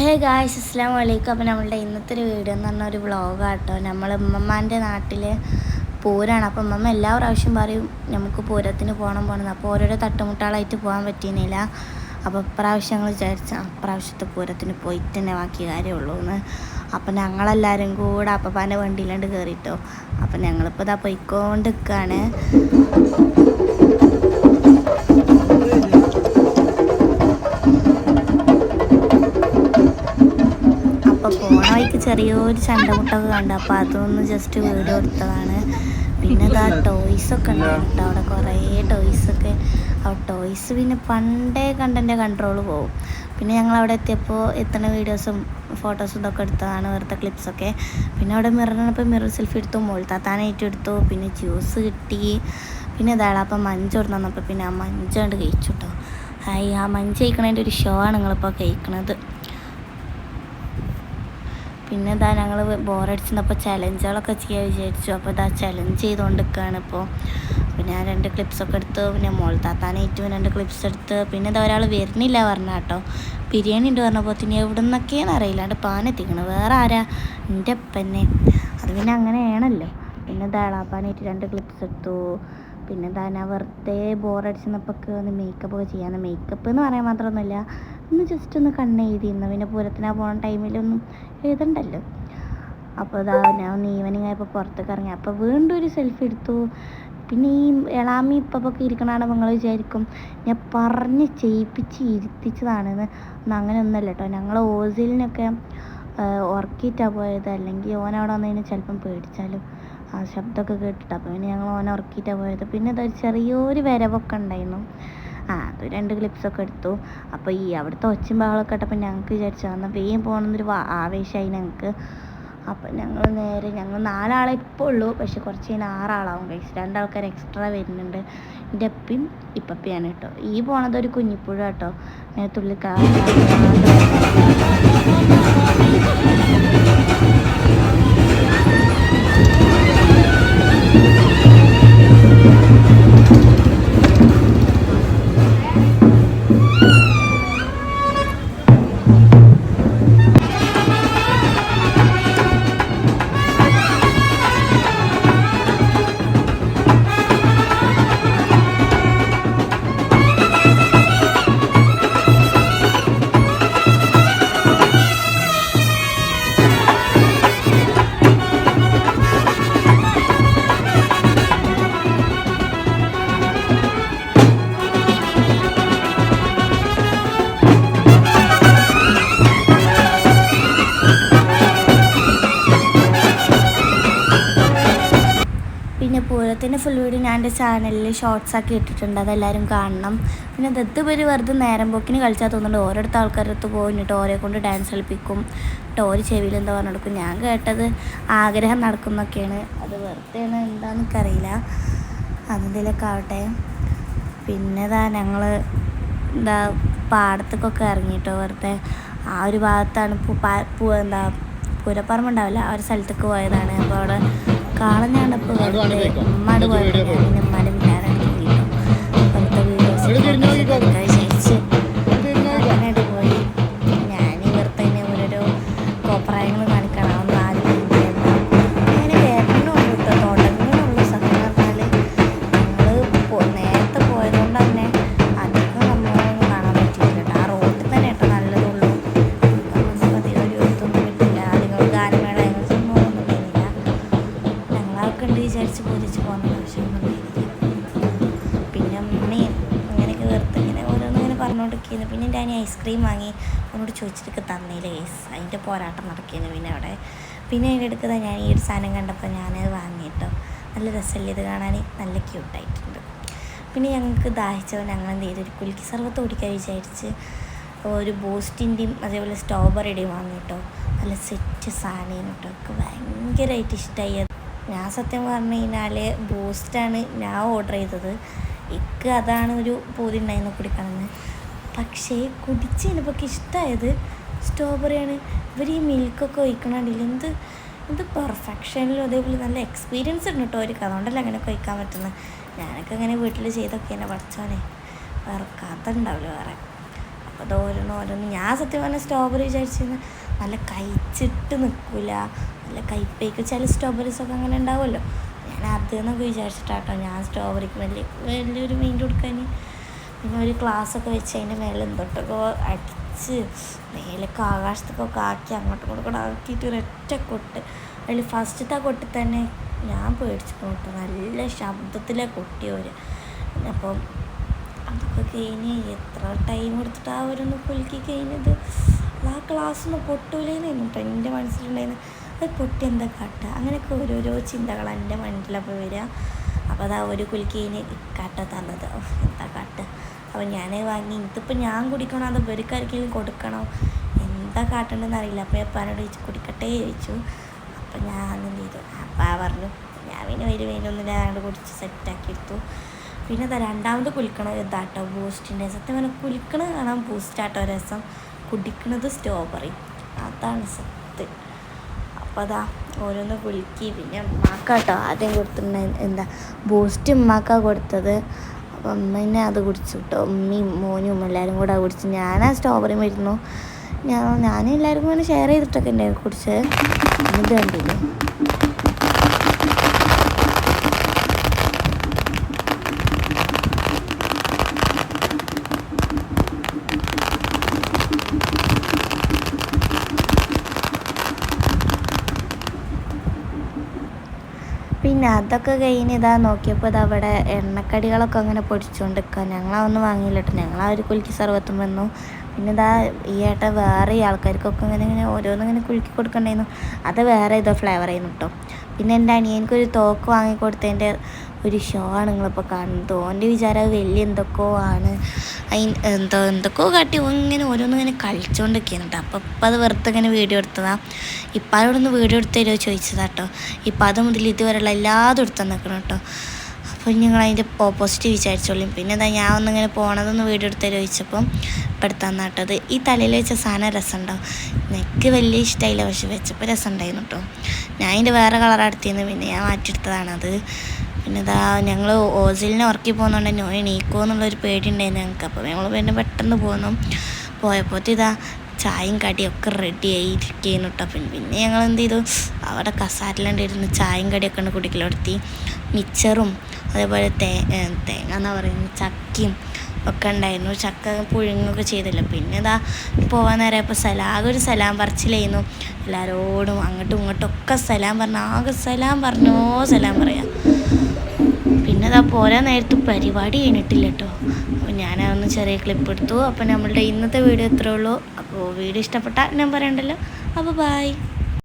Hey guys അസ്സാം വലൈക്കും അപ്പോൾ നമ്മളുടെ ഇന്നത്തെ ഒരു വീഡിയോ എന്ന് പറഞ്ഞ ഒരു വ്ളോഗാട്ടോ നമ്മൾ ഉമ്മമ്മാന്റെ നാട്ടിൽ പൂരാണ്. അപ്പോൾ ഉമ്മമ്മ എല്ലാ പ്രാവശ്യം പറയും നമുക്ക് പൂരത്തിന് പോകണം പോകണം അപ്പോൾ ഓരോരോ തട്ടുമുട്ടാളായിട്ട് പോകാൻ പറ്റിയിരുന്നില്ല അപ്പോൾ ഇപ്രാവശ്യം ഞങ്ങൾ വിചാരിച്ച അപ്രാവശ്യത്തെ പൂരത്തിന് പോയിട്ട് തന്നെ ബാക്കി കാര്യമുള്ളൂ എന്ന്. അപ്പം ഞങ്ങളെല്ലാവരും കൂടെ അപ്പപ്പാന്റെ വണ്ടിയിലാണ്ട് കയറിയിട്ടോ അപ്പം ഞങ്ങളിപ്പോൾ ഇതാ പോയിക്കൊണ്ട് ചെറിയൊരു ചണ്ടമുട്ടൊക്കെ കണ്ടു. അപ്പോൾ അതൊന്ന് ജസ്റ്റ് വീഡിയോ എടുത്തതാണ് പിന്നെ ഇതാ ടോയ്സൊക്കെ ഉണ്ട് കേട്ടോ. അവിടെ കുറേ ടോയ്സൊക്കെ ആ ടോയ്സ് പിന്നെ പണ്ടേ കണ്ടന്റെ കൺട്രോൾ പോകും പിന്നെ ഞങ്ങൾ അവിടെ എത്തിയപ്പോൾ എത്തുന്ന വീഡിയോസും ഫോട്ടോസും ഇതൊക്കെ എടുത്തതാണ്. വെറുതെ ക്ലിപ്സൊക്കെ പിന്നെ അവിടെ മിററിനപ്പോൾ മിറർ സെൽഫി എടുത്തു മോൾ താത്താനായിട്ട് എടുത്തു. പിന്നെ ജ്യൂസ് കിട്ടി. പിന്നെ ഇതാണ് അപ്പം മഞ്ച് കൊടുത്തു തന്നപ്പോൾ പിന്നെ ആ മഞ്ച് കണ്ട് കഴിച്ചു കേട്ടോ. ഹായ് ആ മഞ്ച് കഴിക്കണതിന്റെ ഒരു ഷോ ആണ് നിങ്ങളിപ്പോൾ കഴിക്കണത് പിന്നെ ഇതാ ഞങ്ങൾ ബോറടിച്ചപ്പോൾ ചലഞ്ചുകളൊക്കെ ചെയ്യാൻ വിചാരിച്ചു. അപ്പോൾ ഇതാ ചലഞ്ച് ചെയ്തുകൊണ്ടിരിക്കുകയാണ് ഇപ്പോൾ പിന്നെ ഞാൻ രണ്ട് ക്ലിപ്സൊക്കെ എടുത്ത്. പിന്നെ മോൾ താത്താനായിട്ടും രണ്ട് ക്ലിപ്സ് എടുത്ത്. പിന്നെ ഇതാ ഒരാൾ വരുന്നില്ല പറഞ്ഞ കേട്ടോ ബിരിയാണി ഉണ്ട് പറഞ്ഞപ്പോൾ തന്നെ എവിടെ നിന്നൊക്കെയാണ് അറിയില്ലാണ്ട് പാനെത്തിക്കണം വേറെ ആരാ? എന്റെ അപ്പന്നെ അത് പിന്നെ അങ്ങനെയാണല്ലോ. പിന്നെ ഇതാ എളാപ്പാനായിട്ട് രണ്ട് ക്ലിപ്സ് എടുത്തു. പിന്നെ എന്താ ഞാൻ വെറുതെ ബോറടിച്ചപ്പോൾ ഒന്ന് മേക്കപ്പ് ഒക്കെ ചെയ്യാൻ മേക്കപ്പ് എന്ന് പറയാൻ മാത്രമൊന്നുമില്ല. ഒന്ന് ജസ്റ്റ് ഒന്ന് കണ്ണ് ഇന്ന് പിന്നെ പൂരത്തിനാ പോണ ടൈമിലൊന്നും എഴുതണ്ടല്ലോ. അപ്പോൾ ഇതാ ഞാൻ ഈവനിങ് ആയപ്പോൾ പുറത്തേക്ക് ഇറങ്ങി. അപ്പോൾ വീണ്ടും ഒരു സെൽഫി എടുത്തു. പിന്നെ ഈ എളാമി ഇപ്പൊക്കെ ഇരിക്കണതാണ് നിങ്ങൾ വിചാരിക്കും. ഞാൻ പറഞ്ഞ് ചെയ്യിപ്പിച്ച് ഇരുത്തിച്ചതാണെന്ന്. എന്നാൽ അങ്ങനെ ഒന്നല്ല കേട്ടോ ഞങ്ങൾ ഓസിലിനൊക്കെ ഉറക്കിയിട്ടാണ് പോയത്. അല്ലെങ്കിൽ ഓൻ അവിടെ വന്നതിന് ചിലപ്പം പേടിച്ചാലും ആ ശബ്ദമൊക്കെ കേട്ടിട്ട്. അപ്പോൾ പിന്നെ ഞങ്ങൾ ഓനെ ഉറക്കിയിട്ടാണ് പോയത്. പിന്നെ ഇതൊരു ചെറിയൊരു വരവൊക്കെ ഉണ്ടായിരുന്നു. ആ അത് രണ്ട് ക്ലിപ്സൊക്കെ എടുത്തു. അപ്പോൾ ഈ അവിടുത്തെ ഒച്ചും ബഹളമൊക്കെ കേട്ടപ്പോൾ ഞങ്ങൾക്ക് വിചാരിച്ചു എന്നാൽ വേഗം പോകണമെന്നൊരു ആവേശമായി ഞങ്ങൾക്ക്. അപ്പം ഞങ്ങൾ നേരെ ഞങ്ങൾ നാലാളെ ഇപ്പോൾ ഉള്ളൂ പക്ഷെ കുറച്ച് കഴിഞ്ഞാൽ ആറാളാവും കഴിച്ച് രണ്ടാൾക്കാർ എക്സ്ട്രാ വരുന്നുണ്ട്. എന്റെ അപ്പയും ഇപ്പപ്പിയാണ് കേട്ടോ. ഈ പോണത് ഒരു കുഞ്ഞിപ്പുഴ കേട്ടോ. കാ പൂരത്തിന്റെ ഫുൾ വീഡിയോ ഞാൻ എന്റെ ചാനലിൽ ഷോർട്സ് ആക്കി ഇട്ടിട്ടുണ്ട്. അതെല്ലാവരും കാണണം. പിന്നെ ദത്ത് പേര് വെറുതെ നേരം പോക്കിന് കളിച്ചാൽ തോന്നുന്നുണ്ട്. ഓരോരുത്ത ആൾക്കാരുടെ അടുത്ത് പോയിട്ട് ഓരെ കൊണ്ട് ഡാൻസ് കളിപ്പിക്കും. എന്നിട്ട് ഓര് ചെവിയിൽ എന്താ പറഞ്ഞു കൊടുക്കും? ഞാൻ കേട്ടത് ആഗ്രഹം നടക്കുന്നൊക്കെയാണ്. അത് വെറുതെ എന്താണെന്ന് എനിക്കറിയില്ല. അതെന്തെങ്കിലുമൊക്കെ ആവട്ടെ. പിന്നെ ഇതാ ഞങ്ങൾ എന്താ പാടത്തേക്കൊക്കെ ഇറങ്ങിയിട്ടോ വെറുതെ. ആ ഒരു ഭാഗത്താണ് പൂ എന്താ പൂ എന്താ പൂരപ്പറമ്പുണ്ടാവില്ല ആ ഒരു സ്ഥലത്തേക്ക് പോയതാണ്. അപ്പോൾ അവിടെ കാളം ഇപ്പോൾ ഉമ്മാട് പോയപ്പോൾ ഞാൻ പിന്നാലെ പോയിട്ടോ അപ്പോഴത്തെ വീഡിയോസ് വിചാരിച്ച് വിചാരിച്ച് പൂരിച്ച് പോകുന്ന ആവശ്യമൊന്നും പിന്നെ അമ്മയും അങ്ങനെയൊക്കെ വെറുതെ ഇങ്ങനെ ഓരോന്നും ഇങ്ങനെ പറഞ്ഞുകൊണ്ടിരിക്കുന്നു. പിന്നെ എന്റെ അനി ഐസ്ക്രീം വാങ്ങി അവനോട് ചോദിച്ചിട്ടൊക്കെ തന്നില്ല കേസ് അതിന്റെ പോരാട്ടം നടക്കുന്നു പിന്നെ അവിടെ. പിന്നെ അതിന്റെ അടുത്ത് ഞാൻ ഈ ഒരു സാധനം കണ്ടപ്പോൾ ഞാനത് വാങ്ങിയിട്ടോ നല്ല രസമല്ലേ ഇത് കാണാൻ? നല്ല ക്യൂട്ടായിട്ടുണ്ട് പിന്നെ ഞങ്ങൾക്ക് ദാഹിച്ചവൻ ഞങ്ങൾ എന്ത് ചെയ്തു? ഒരു കുലുക്കി സർവത്ത് കുടിക്കാൻ വിചാരിച്ച് ഒരു ബൂസ്റ്റിന്റെയും അതേപോലെ സ്ട്രോബെറിയുടെയും വാങ്ങിയിട്ടോ നല്ല സെറ്റ് സാധനം കേട്ടോ. ഒക്കെ ഭയങ്കരമായിട്ട് ഇഷ്ടമായി ഞാൻ സത്യം പറഞ്ഞു കഴിഞ്ഞാൽ ബൂസ്റ്റാണ് ഞാൻ ഓർഡർ ചെയ്തത്. എനിക്ക് അതാണ് ഒരു പൂതി ഉണ്ടായിരുന്നു കുടിക്കണമെന്ന് പക്ഷേ കുടിച്ച് കഴിഞ്ഞപ്പോൾ ഇഷ്ടമായത് സ്ട്രോബെറിയാണ് ഇവർ ഈ മിൽക്കൊക്കെ ഒഴിക്കണമെങ്കിൽ എന്ത് എന്ത് പെർഫെക്ഷനിലും അതേപോലെ നല്ല എക്സ്പീരിയൻസ് ഉണ്ട് കേട്ടോ അവർക്ക്. അതുകൊണ്ടല്ല അങ്ങനെ കഴിക്കാൻ പറ്റുന്നത് ഞാനൊക്കെ അങ്ങനെ വീട്ടിൽ ചെയ്തൊക്കെ എന്നെ പഠിച്ചോനെ. വേറെ കഥ ഉണ്ടാവില്ല വേറെ. അപ്പോൾ അത് ഓരോന്ന് ഓരോന്ന്. ഞാൻ സത്യം പറഞ്ഞാൽ സ്ട്രോബെറി വിചാരിച്ചിരുന്ന നല്ല കഴിച്ചിട്ട് നിൽക്കില്ല നല്ല കയ്പേക്ക് ചില സ്ട്രോബെറീസൊക്കെ അങ്ങനെ ഉണ്ടാവുമല്ലോ. ഞാൻ അത് എന്നൊക്കെ വിചാരിച്ചിട്ടാട്ടോ ഞാൻ സ്ട്രോബെറിക്ക് വലിയ വലിയൊരു മീൻ കൊടുക്കാൻ. പിന്നെ ഒരു ഗ്ലാസ്സൊക്കെ വെച്ച് അതിന്റെ മേലെ എന്തൊട്ടൊക്കെ അടിച്ച് മേലൊക്കെ ആകാശത്തൊക്കെ ആക്കി അങ്ങോട്ടും ഇങ്ങോട്ടും ആക്കിയിട്ട് ഒരൊറ്റ കൊട്ട്. അതിൽ ഫസ്റ്റത്തെ കൊട്ടി തന്നെ ഞാൻ പേടിച്ചു കേട്ടോ നല്ല ശബ്ദത്തിലെ കൊട്ടിയവർ അപ്പം അതൊക്കെ കഴിഞ്ഞ് എത്ര ടൈം എടുത്തിട്ട് ആ അവരൊന്ന് കുലുക്കി കഴിഞ്ഞത്? ആ ക്ലാസ് ഒന്ന് പൊട്ടൂലേന്ന് കേട്ടോ എന്റെ മനസ്സിലുണ്ടായിരുന്നു അത് പൊട്ടി എന്താ കാട്ടുക അങ്ങനെയൊക്കെ ഓരോരോ ചിന്തകൾ എന്റെ മൈൻഡിലപ്പോൾ വരിക അപ്പോൾ അതാ ഒരു കുലുക്കീന് കാട്ട തന്നത്. എന്താ കാട്ട്? അപ്പോൾ ഞാൻ വാങ്ങി ഇതിപ്പോൾ ഞാൻ കുടിക്കണോ അത് വെറുക്കാർക്കെങ്കിലും കൊടുക്കണോ? എന്താ കാട്ടേണ്ടതെന്ന് അറിയില്ല. അപ്പോൾ എപ്പാനോട് ചോദിച്ചു കുടിക്കട്ടെ ചോദിച്ചു. അപ്പം ഞാൻ എന്ത് ചെയ്തു? അപ്പം ആ പറഞ്ഞു ഞാൻ പിന്നെ വരും ഞാൻ അങ്ങോട്ട് കുടിച്ച് സെറ്റാക്കി എടുത്തു. പിന്നെ അതാ രണ്ടാമത് കുലിക്കണത് ഇതാട്ടോ ബൂസ്റ്റിന്റെ സത്യം പറഞ്ഞാൽ കുലിക്കണ കാണാൻ ബൂസ്റ്റാട്ടോ രസം. കുടിക്കണത് സ്ട്രോബെറി അതാണ് സത്യം. അപ്പോൾ അതാ ഓരോന്ന് കുലുക്കി പിന്നെ ഉമ്മാക്കാട്ടോ ആദ്യം കൊടുത്തിട്ടുണ്ടായി എന്താ ബൂസ്റ്റ് ഉമ്മാക്ക കൊടുത്തത്. അപ്പം അമ്മ തന്നെ അത് കുടിച്ചു കേട്ടോ ഉമ്മയും മോനും എല്ലാവരും കൂടെ കുടിച്ചു. ഞാൻ ആ സ്ട്രോബെറി വരുന്നു ഞാൻ ഞാൻ എല്ലാവർക്കും കൂടെ ഷെയർ ചെയ്തിട്ടൊക്കെ ഉണ്ടായിരുന്നു കുടിച്ചത്. ഇത് കണ്ടില്ലേ പിന്നെ അതൊക്കെ കഴിഞ്ഞ് ഇതാ നോക്കിയപ്പോൾ ഇത് അവിടെ എണ്ണക്കടികളൊക്കെ അങ്ങനെ പൊടിച്ചുകൊണ്ട് നിൽക്കുക ഞങ്ങളതൊന്നും വാങ്ങിയില്ല കേട്ടോ ഞങ്ങൾ ആ ഒരു കുലുക്കി സർവത്തും വന്നു. പിന്നെ ഇതാ ഈ ഏട്ട വേറെ ഈ ആൾക്കാർക്കൊക്കെ ഇങ്ങനെ ഇങ്ങനെ ഓരോന്നും ഇങ്ങനെ കുലുക്കി കൊടുക്കണ്ടായിരുന്നു. അത് വേറെ ഏതോ ഫ്ലേവർ ആയിരുന്നു കേട്ടോ പിന്നെ എന്റെ അനിയനിക്കൊരു തോക്ക് വാങ്ങിക്കൊടുത്തതിന്റെ ഒരു ഷോ ആണ് നിങ്ങളിപ്പോൾ കാണുന്നത്. ഓന്റെ വിചാരം വലിയ എന്തൊക്കെയോ ആണ്. അതിന് എന്തോ എന്തൊക്കെയോ കാട്ടി ഇങ്ങനെ ഓരോന്നും ഇങ്ങനെ കളിച്ചുകൊണ്ടിരിക്കുന്നു കേട്ടോ. അപ്പോൾ ഇപ്പം അത് വെറുതെ ഇങ്ങനെ വീഡിയോ എടുത്തതാണ് ഇപ്പം അവരോടൊന്ന് വീഡിയോ എടുത്ത് തരുമോ ചോദിച്ചതാട്ടോ ഇപ്പം അത് മുതൽ ഇതുവരെയുള്ള എല്ലാതും എടുത്തു നിൽക്കണം കേട്ടോ. അപ്പോൾ ഞങ്ങൾ അതിന്റെ ഓപ്പോസിറ്റ് വിചാരിച്ചോളിയും പിന്നെ എന്താ ഞാൻ ഒന്നിങ്ങനെ പോണതൊന്ന് വീഡിയോ എടുത്ത് ചോദിച്ചപ്പം ഇപ്പം കേട്ടോ. അത് ഈ തലയിൽ വെച്ച സാധനം രസമുണ്ടാവും എനിക്ക് വലിയ ഇഷ്ടമായില്ല പക്ഷെ വെച്ചപ്പോൾ രസമുണ്ടായിരുന്നു കേട്ടോ. ഞാൻ അതിന്റെ വേറെ കളർ അടുത്തിരുന്നു പിന്നെ ഞാൻ മാറ്റിയെടുത്തതാണത് പിന്നെ ഇതാ ഞങ്ങൾ ഓസിലിനെ ഉറക്കി പോകുന്നതുകൊണ്ട് നോ എണീക്കോ എന്നുള്ളൊരു പേടി ഉണ്ടായിരുന്നു ഞങ്ങൾക്ക് അപ്പോൾ ഞങ്ങൾ പിന്നെ പെട്ടെന്ന് പോന്നു. പോയപ്പോൾ ഇതാ ചായയും കടിയും ഒക്കെ റെഡി ആയിരിക്കുന്നു കേട്ടോ പിന്നെ പിന്നെ ഞങ്ങൾ എന്ത് ചെയ്തു അവിടെ കസാരലാണ്ട് ചായയും കടിയൊക്കെ ഉണ്ട് കുടിക്കലോടുത്തി. മിച്ചറും അതേപോലെ തേ തേങ്ങ എന്നാ പറയുന്നത് ചക്കയും ഒക്കെ ഉണ്ടായിരുന്നു. ചക്ക പുഴുങ്ങൊക്കെ ചെയ്തില്ല. പിന്നെ ഇതാ പോകാൻ നേരം ഇപ്പോൾ ആകെ ഒരു സലാം പറിച്ചിലായിരുന്നു. എല്ലാവരോടും അങ്ങോട്ടും ഇങ്ങോട്ടും ഒക്കെ സലാം പറഞ്ഞു ആകെ സലാം പറഞ്ഞോ സലാം പറയാം. പിന്നെ അതാ പോരാൻ നേരത്തെ പരിപാടി കഴിഞ്ഞിട്ടില്ല കേട്ടോ അപ്പോൾ ഞാനതൊന്ന് ചെറിയ ക്ലിപ്പ് എടുത്തു. അപ്പോൾ നമ്മളുടെ ഇന്നത്തെ വീഡിയോ എത്രയുള്ളൂ അപ്പോൾ വീഡിയോ ഇഷ്ടപ്പെട്ടാൽ ഞാൻ പറയണ്ടല്ലോ. അപ്പോൾ ബായ്